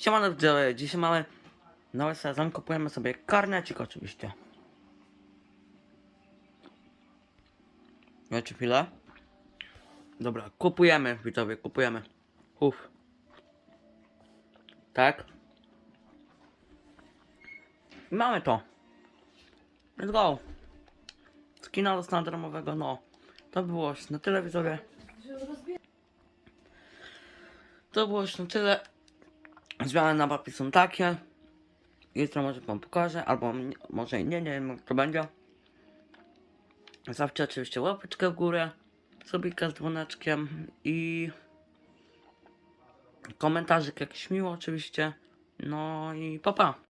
Siemano widzowie, dzisiaj mamy nowy sezon, kupujemy sobie karnecik oczywiście. Wiecie chwilę? Dobra, kupujemy widzowie, kupujemy. Uff. Tak. Mamy to. Let's go. Skina do stanu dramowego, no. To było już na tyle widzowie. To było już na tyle. Zmiany na mapie są takie. Jutro może wam pokażę, albo może nie, nie wiem jak to będzie. Zawsze oczywiście łapeczkę w górę, subika z dzwoneczkiem i komentarzyk jakiś miło oczywiście. No i papa. Pa.